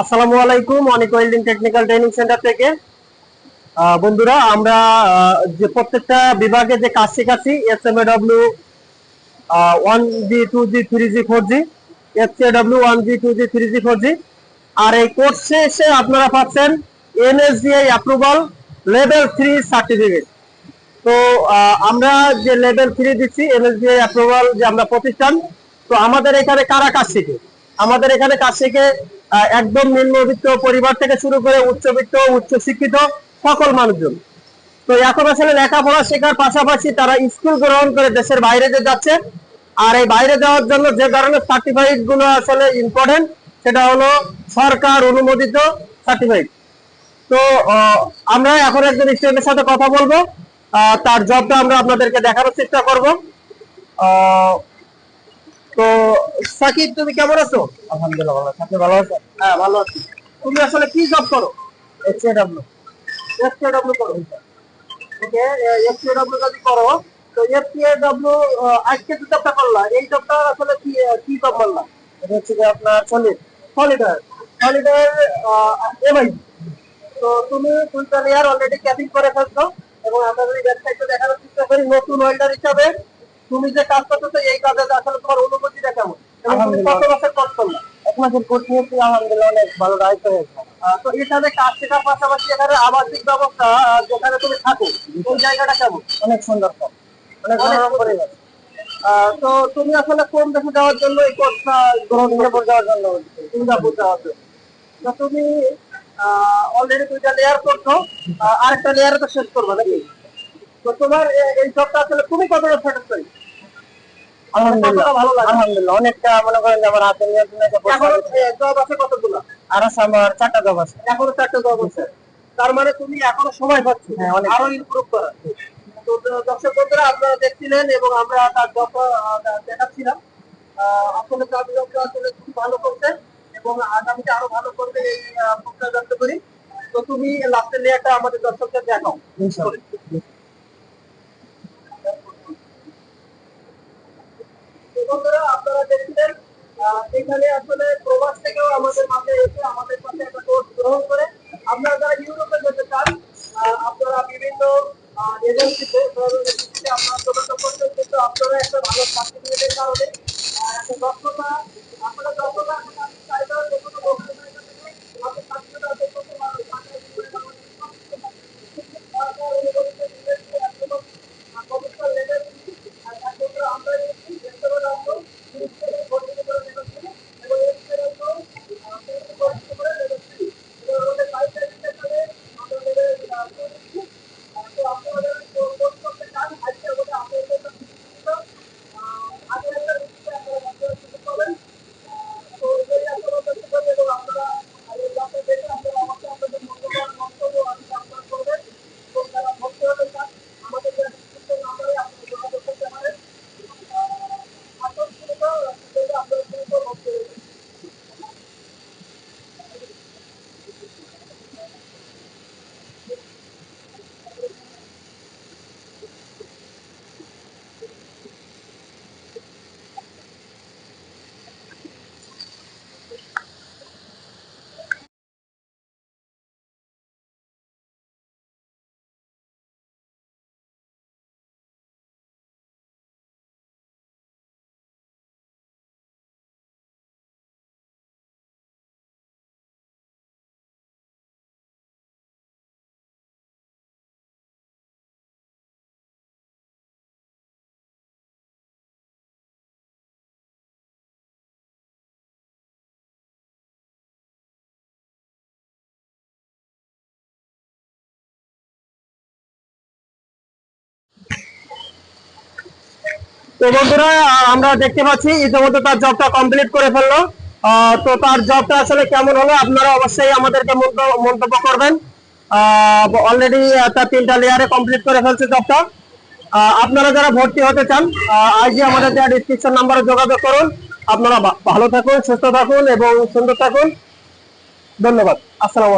আসসালামু আলাইকুম, অনেক ওয়েল্ডিং টেকনিক্যাল ট্রেনিং সেন্টার থেকে। বন্ধুরা, আমরা যে প্রত্যেকটা বিভাগে যে কাজ শেখাচ্ছি S M A W one G two G three G four G S A W one G two G three G four G আর এই কোর্সে এসে আপনারা পাচ্ছেন NSDI approval level three certificate তো আমরা যে লেভেল থ্রি দিচ্ছি এনএসডিআই অ্যাপ্রুভাল যে আমরা প্রতিষ্ঠান, তো আমাদের এখানে কারা কাজ শিখে? আমাদের এখানে শিখে আহ, একদম নিম্নবিত্ত পরিবার থেকে শুরু করে উচ্চবিত্ত উচ্চ শিক্ষিত সকল মানুষজন। তো এখন আসলে লেখাপড়া শেখার পাশাপাশি তারা স্কুল গ্রহণ করে দেশের বাইরে যে যাচ্ছে আর এই বাইরে যাওয়ার জন্য যে ধরনের সার্টিফিকেটগুলো আসলে ইম্পর্টেন্ট সেটা হলো সরকার অনুমোদিত সার্টিফিকেট তো আমরা এখন একজন স্টুডেন্টের সাথে কথা বলব তার জবটা আমরা আপনাদেরকে দেখানোর চেষ্টা করব। সাকিব তুমি কেমন আছো? আলহামদুলিল্লাহ ভালো আছি। আপনি ভালো আছেন? হ্যাঁ ভালো আছি। তুমি আসলে কি জব করো? এসএডব্লিউ এফসিডব্লিউ করো। ওকে এফসিডব্লিউ যদি করো তো এফসিডব্লিউ আজকে যে জবটা করলা এই জবটা আসলে কি কি জব করলা? এটা হচ্ছে যে আপনার সলিড সলিডার সলিডার এমআই তো তুমি কুইন্টাল ইয়ার অলরেডি ক্যাপিং করে ফেলছো এবং আমরা যদি ওয়েবসাইটে দেখানোর চেষ্টা করি নতুন ওয়েল্ডার হিসাবে। তুমি যে কাজ করতেছো এই কাজে আসলে তোমার অনুভূতিটা কেমন? কত বছর এক মাসের কোর্স নিয়েছি আলহামদুলিল্লাহ অনেক ভালো হয়েছে। তো এখানে কাজ শেখার পাশাপাশি এখানে আবাসিক ব্যবস্থা যেখানে তুমি থাকো ওই জায়গাটা কেমন? অনেক সুন্দর অনেক মনোরম পরিবেশ। তো তুমি আসলে কোন দেশে যাওয়ার জন্য এই কোর্সটা গ্রহণ সিঙ্গাপুর যাওয়ার জন্য সিঙ্গাপুর যাওয়ার জন্য। তো তুমি অলরেডি দুইটা লেয়ার করছ আরেকটা লেয়ারে তো শেষ করবে নাকি? তো তোমার এই জবটা আসলে তুমি কতটা স্যাটিসফাই আলহামদুলিল্লাহ। ভালো লাগে? আলহামদুলিল্লাহ অনেকটা মনে করেন যে আমার হাতে নিয়ন্ত্রণ এখন জব আছে কতগুলো? আর আমার চারটা জব আছে। এখনও চারটে জব আছে? তার মানে তুমি এখনও সময় পাচ্ছ? হ্যাঁ, অনেক। আরও ইমপ্রুভ করার। তো দর্শক বন্ধুরা আপনারা দেখছিলেন এবং আমরা তার জব দেখাচ্ছিলাম। আসলে তার আসলে খুব ভালো করছে এবং আগামীতে আরও ভালো করবে এই আহ, প্রত্যয় ব্যক্ত করি তো তুমি লাস্টের লেয়ারটা আমাদের দর্শকদের দেখাও ইনশাআল্লাহ। তো বন্ধুরা, আপনারা দেখছিলেন এখানে আসলে প্রবাস থেকেও আমাদের মাঝে এসে আমাদের সাথে একটা কোর্স গ্রহণ করে। আপনারা যারা ইউরোপে যেতে চান আপনারা বিভিন্ন এজেন্সিতে আপনারা যোগাযোগ করছেন কিন্তু আপনারা একটা ভালো সার্টিফিকেটের কারণে একটা দক্ষতা, আপনারা দক্ষতা চাইলেও যে কোনো দক্ষতা থেকে আপনি সার্টিফিকেট অর্জন করতে পারবেন কমিশন লেভেল আর তারপরে আমরা এই যেগুলো রাখব তো বন্ধুরা আমরা দেখতে পাচ্ছি ইতিমধ্যে তার জবটা কমপ্লিট করে ফেলল। তো তার জবটা আসলে কেমন হলো আপনারা অবশ্যই আমাদেরকে মন্ত- মন্তব্য করবেন। অলরেডি তার তিনটা লেয়ারে কমপ্লিট করে ফেলছে জবটা আপনারা যারা ভর্তি হতে চান আজই আমাদের দেওয়া ডিসক্রিপশন নাম্বারে যোগাযোগ করুন। আপনারা ভালো থাকুন, সুস্থ থাকুন এবং সুন্দর থাকুন। ধন্যবাদ। আসসালাম